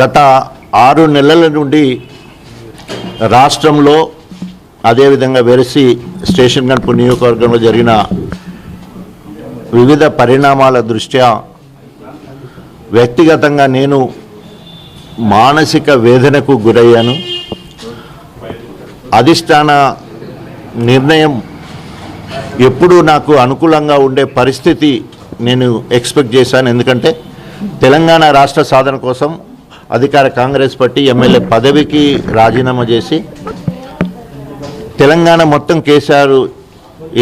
గత ఆరు నెలల నుండి రాష్ట్రంలో అదేవిధంగా వెరసి స్టేషన్ గణపు నియోజకవర్గంలో జరిగిన వివిధ పరిణామాల దృష్ట్యా వ్యక్తిగతంగా నేను మానసిక వేదనకు గురయ్యాను. అధిష్టాన నిర్ణయం ఎప్పుడూ నాకు అనుకూలంగా ఉండే పరిస్థితి నేను ఎక్స్పెక్ట్ చేశాను. ఎందుకంటే తెలంగాణ రాష్ట్ర సాధన కోసం అధికార కాంగ్రెస్ పార్టీ ఎమ్మెల్యే పదవికి రాజీనామా చేసి తెలంగాణ మొత్తం కేసీఆర్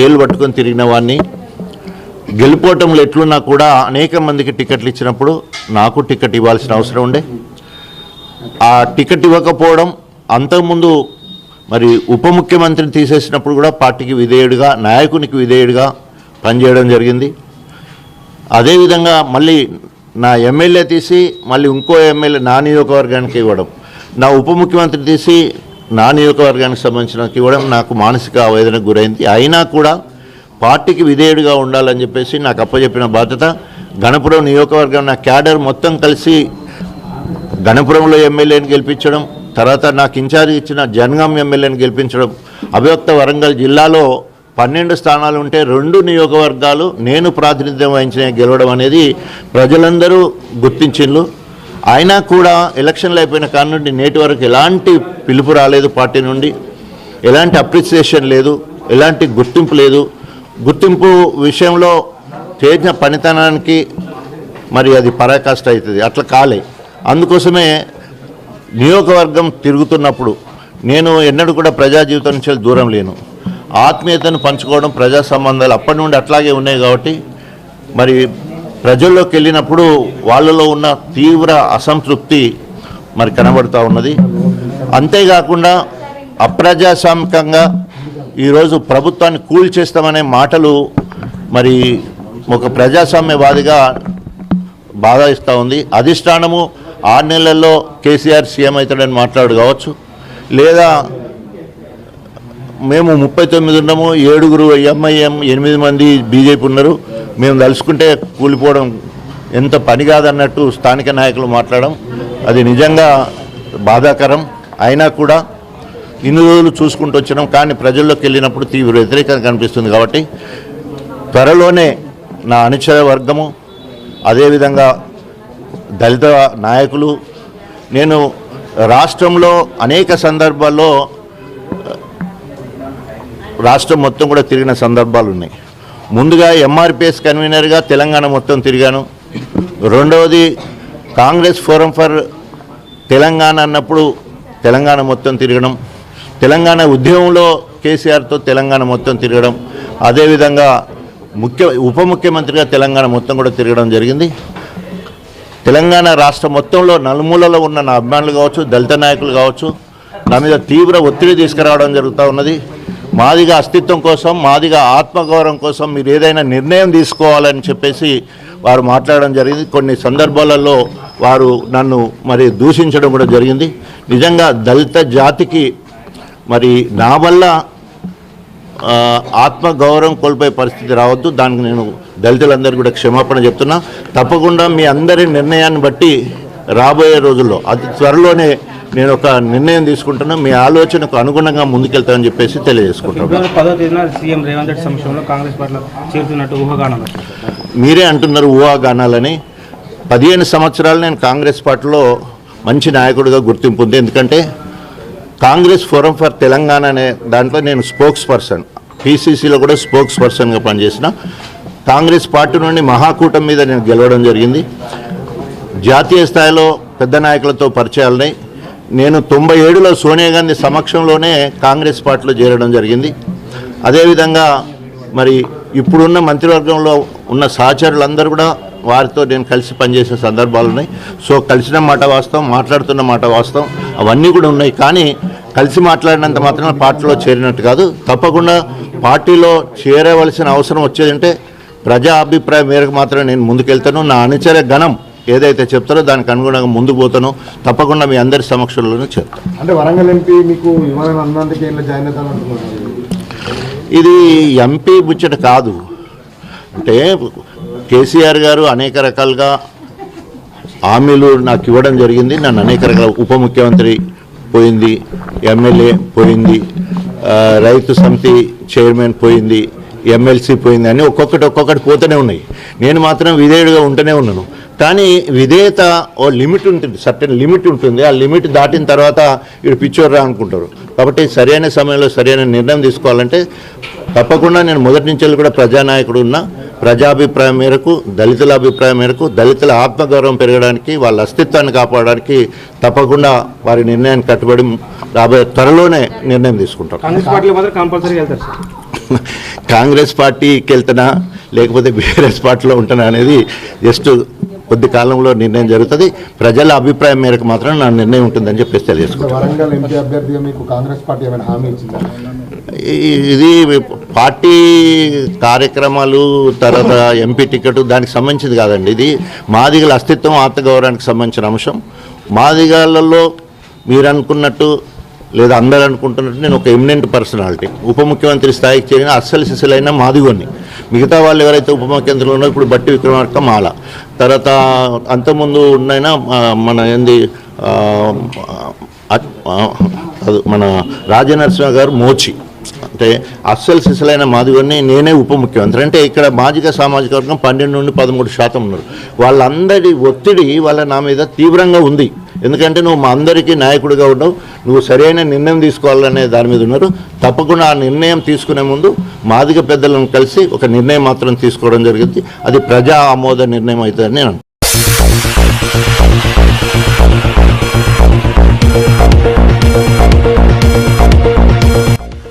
ఏళ్ళు పట్టుకొని తిరిగిన వాడిని గెలుపోవటంలో ఎట్లున్నా కూడా అనేక మందికి టికెట్లు ఇచ్చినప్పుడు నాకు టికెట్ ఇవ్వాల్సిన అవసరం ఉండే. ఆ టికెట్ ఇవ్వకపోవడం అంతకుముందు మరి ఉప ముఖ్యమంత్రిని తీసేసినప్పుడు కూడా పార్టీకి విధేయుడిగా నాయకునికి విధేయుడిగా పనిచేయడం జరిగింది. అదేవిధంగా మళ్ళీ నా ఎమ్మెల్యే తీసి మళ్ళీ ఇంకో ఎమ్మెల్యే నా నియోజకవర్గానికి ఇవ్వడం. నా ఉప ముఖ్యమంత్రి తీసి నా నియోజకవర్గానికి సంబంధించిన ఇవ్వడం నాకు మానసిక ఆవేదనకు గురైంది. అయినా కూడా పార్టీకి విధేయుడిగా ఉండాలని చెప్పేసి నాకు అప్పచెప్పిన బాధ్యత. గణపురం నియోజకవర్గం నా క్యాడర్ మొత్తం కలిసి గణపురంలో ఎమ్మెల్యేని గెలిపించడం తర్వాత నాకు ఇన్ఛార్జ్ ఇచ్చిన జనగాం ఎమ్మెల్యేని గెలిపించడం అభివక్త వరంగల్ జిల్లాలో పన్నెండు స్థానాలు ఉంటే రెండు నియోగవర్గాలు నేను ప్రాతినిధ్యం వహించిన గెలవడం అనేది ప్రజలందరూ గుర్తించిండ్రు. అయినా కూడా ఎలక్షన్లు అయిపోయిన కాడి నుండి నేటి వరకు ఎలాంటి పిలుపు రాలేదు పార్టీ నుండి. ఎలాంటి అప్రిసియేషన్ లేదు ఎలాంటి గుర్తింపు లేదు. గుర్తింపు విషయంలో చేసిన పనితనానికి మరి అది పరాకాష్ట అవుతుంది అట్లా కాలే. అందుకోసమే నియోగవర్గం తిరుగుతున్నప్పుడు నేను ఎన్నడూ కూడా ప్రజా జీవితం నుంచి దూరం లేను. ఆత్మీయతను పంచుకోవడం ప్రజా సంబంధాలు అప్పటి నుండి అట్లాగే ఉన్నాయి కాబట్టి మరి ప్రజల్లోకి వెళ్ళినప్పుడు వాళ్ళలో ఉన్న తీవ్ర అసంతృప్తి మరి కనబడుతూ ఉన్నది. అంతేకాకుండా అప్రజాస్వామికంగా ఈరోజు ప్రభుత్వాన్ని కూల్చేస్తామనే మాటలు మరి ఒక ప్రజాస్వామ్యవాదిగా బాధ ఇస్తూ ఉంది. అధిష్టానము ఆరు నెలల్లో కేసీఆర్ సీఎం అవుతాడని మాట్లాడు కావచ్చు. లేదా మేము ముప్పై తొమ్మిది ఉన్నాము ఏడుగురు ఎంఐఎం ఎనిమిది మంది బీజేపీ ఉన్నారు. మేము తలుచుకుంటే కూలిపోవడం ఎంత పని కాదన్నట్టు స్థానిక నాయకులు మాట్లాడడం అది నిజంగా బాధాకరం. అయినా కూడా ఇన్ని రోజులు చూసుకుంటూ వచ్చినాం కానీ ప్రజల్లోకి వెళ్ళినప్పుడు తీవ్ర వ్యతిరేకత కనిపిస్తుంది కాబట్టి త్వరలోనే నా అనుచర వర్గము అదేవిధంగా దళిత నాయకులు నేను రాష్ట్రంలో అనేక సందర్భాల్లో రాష్ట్రం మొత్తం కూడా తిరిగిన సందర్భాలు ఉన్నాయి. ముందుగా ఎంఆర్పిఎస్ కన్వీనర్గా తెలంగాణ మొత్తం తిరిగాను. రెండవది కాంగ్రెస్ ఫోరం ఫర్ తెలంగాణ అన్నప్పుడు తెలంగాణ మొత్తం తిరగడం. తెలంగాణ ఉద్యమంలో కేసీఆర్తో తెలంగాణ మొత్తం తిరగడం. అదేవిధంగా ముఖ్య ఉప ముఖ్యమంత్రిగా తెలంగాణ మొత్తం కూడా తిరగడం జరిగింది. తెలంగాణ రాష్ట్ర మొత్తంలో నలుమూలలో ఉన్న నా అభిమానులు కావచ్చు దళిత నాయకులు కావచ్చు నా మీద తీవ్ర ఒత్తిడి తీసుకురావడం జరుగుతూ ఉన్నది. మాదిగా అస్తిత్వం కోసం మాదిగా ఆత్మగౌరవం కోసం మీరు ఏదైనా నిర్ణయం తీసుకోవాలని చెప్పేసి వారు మాట్లాడడం జరిగింది. కొన్ని సందర్భాలలో వారు నన్ను మరి దూషించడం కూడా జరిగింది. నిజంగా దళిత జాతికి మరి నా వల్ల ఆత్మగౌరవం కోల్పోయే పరిస్థితి రావద్దు. దానికి నేను దళితులందరికీ కూడా క్షమాపణ చెప్తున్నా. తప్పకుండా మీ అందరి నిర్ణయాన్ని బట్టి రాబోయే రోజుల్లో అతి త్వరలోనే నేను ఒక నిర్ణయం తీసుకుంటున్నా మీ ఆలోచనకు అనుగుణంగా ముందుకెళ్తానని చెప్పేసి తెలియజేసుకుంటాను ఫిబ్రవరి పదో తేదీన సీఎం రేవంత్ రెడ్డి సమక్షంలో కాంగ్రెస్ పార్టీలో చేరుతున్నట్టు ఊహాగానం వచ్చింది. మీరే అంటున్నారు ఊహాగానాలని. పదిహేను సంవత్సరాలు నేను కాంగ్రెస్ పార్టీలో మంచి నాయకుడిగా గుర్తింపు ఉంది. ఎందుకంటే కాంగ్రెస్ ఫోరం ఫర్ తెలంగాణ అనే దాంట్లో నేను స్పోక్స్ పర్సన్. పీసీసీలో కూడా స్పోక్స్ పర్సన్గా పనిచేసిన. కాంగ్రెస్ పార్టీ నుండి మహాకూటమి మీద నేను గెలవడం జరిగింది. జాతీయ స్థాయిలో పెద్ద నాయకులతో పరిచయాలున్నాయి నేను తొంభై ఏడులో సోనియా గాంధీ సమక్షంలోనే కాంగ్రెస్ పార్టీలో చేరడం జరిగింది. అదేవిధంగా మరి ఇప్పుడున్న మంత్రివర్గంలో ఉన్న సహచరులందరూ కూడా వారితో నేను కలిసి పనిచేసే సందర్భాలు ఉన్నాయి. సో కలిసిన మాట వాస్తవం మాట్లాడుతున్న మాట వాస్తవం అవన్నీ కూడా ఉన్నాయి. కానీ కలిసి మాట్లాడినంత మాత్రమే పార్టీలో చేరినట్టు కాదు. తప్పకుండా పార్టీలో చేరవలసిన అవసరం వచ్చేదంటే ప్రజా అభిప్రాయం మేరకు మాత్రం నేను ముందుకెళ్తాను. నా అనుచర గణం ఏదైతే చెప్తారో దానికి అనుగుణంగా ముందుకు పోతానో. తప్పకుండా మీ అందరి సమక్షంలోనూ చెప్తాను. అంటే వరంగల్ ఎంపీ మీకు జాయిన్ ఇది ఎంపీ ముచ్చట కాదు. అంటే కేసీఆర్ గారు అనేక రకాలుగా హామీలు నాకు ఇవ్వడం జరిగింది. నన్ను అనేక రకాల ఉప ముఖ్యమంత్రి పోయింది ఎమ్మెల్యే పోయింది రైతు సమితి చైర్మన్ పోయింది ఎమ్మెల్సీ పోయింది అని ఒక్కొక్కటి ఒక్కొక్కటి పోతూనే ఉన్నాయి. నేను మాత్రం విధేయుడిగా ఉంటూనే ఉన్నాను. కానీ విధేయత ఓ లిమిట్ ఉంటుంది సర్టెన్ లిమిట్ ఉంటుంది. ఆ లిమిట్ దాటిన తర్వాత ఇటు పిచ్చోర్రా అనుకుంటారు. కాబట్టి సరైన సమయంలో సరైన నిర్ణయం తీసుకోవాలంటే తప్పకుండా నేను మొదటి నుంచి కూడా ప్రజానాయకుడు ఉన్నా. ప్రజాభిప్రాయం మేరకు దళితుల అభిప్రాయం మేరకు దళితుల ఆత్మగౌరవం పెరగడానికి వాళ్ళ అస్తిత్వాన్ని కాపాడడానికి తప్పకుండా వారి నిర్ణయాన్ని కట్టుబడి రాబోయే త్వరలోనే నిర్ణయం తీసుకుంటాం. కాంగ్రెస్ పార్టీలో మాత్రం కంపల్సరీ వెళ్తారు సార్. కాంగ్రెస్ పార్టీకి వెళ్తున్నా లేకపోతే బీఆర్ఎస్ పార్టీలో ఉంటున్నా అనేది జస్ట్ కొద్ది కాలంలో నిర్ణయం జరుగుతుంది. ప్రజల అభిప్రాయం మేరకు మాత్రం నా నిర్ణయం ఉంటుందని చెప్పేసి తెలియజేసుకుంటాను ఇది పార్టీ కార్యక్రమాలు తర్వాత ఎంపీ టికెట్ దానికి సంబంధించింది కాదండి. ఇది మాదిగల అస్తిత్వం ఆత్మగౌరవానికి సంబంధించిన అంశం. మాదిగాలలో మీరు అనుకున్నట్టు లేదా అందరు అనుకుంటున్నట్టు నేను ఒక ఎమినెంట్ పర్సనాలిటీ. ఉప ముఖ్యమంత్రి స్థాయికి చేరిన అస్సలు సిసలైన మాదిగొని మిగతా వాళ్ళు ఎవరైతే ఉప ముఖ్యమంత్రులు ఉన్నారో ఇప్పుడు బట్టి విక్రమార్క మాల. తర్వాత అంతకుముందు ఉన్నైనా మన ఏంది అది మన రాజనరసింహ గారు మోచి. అంటే అస్సలు సిసలైన మాదిగొని నేనే ఉప ముఖ్యమంత్రి. అంటే ఇక్కడ మాదిగ సామాజిక వర్గం పన్నెండు నుండి పదమూడు శాతం ఉన్నారు. వాళ్ళందరి ఒత్తిడి వాళ్ళ నా మీద తీవ్రంగా ఉంది. ఎందుకంటే నువ్వు మా అందరికీ నాయకుడిగా ఉండవు నువ్వు సరైన నిర్ణయం తీసుకోవాలనే దాని మీద ఉన్నారు. తప్పకుండా ఆ నిర్ణయం తీసుకునే ముందు మాదిగ పెద్దలను కలిసి ఒక నిర్ణయం మాత్రం తీసుకోవడం జరిగింది. అది ప్రజా ఆమోద నిర్ణయం అవుతుందని నేను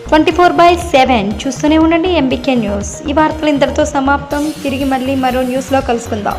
ట్వంటీ ఫోర్ బై సెవెన్ చూస్తూనే ఉండండి ఎంబీకే న్యూస్. ఈ వార్తలు ఇంతటితో సమాప్తం. తిరిగి మళ్ళీ మరో న్యూస్లో కలుసుకుందాం.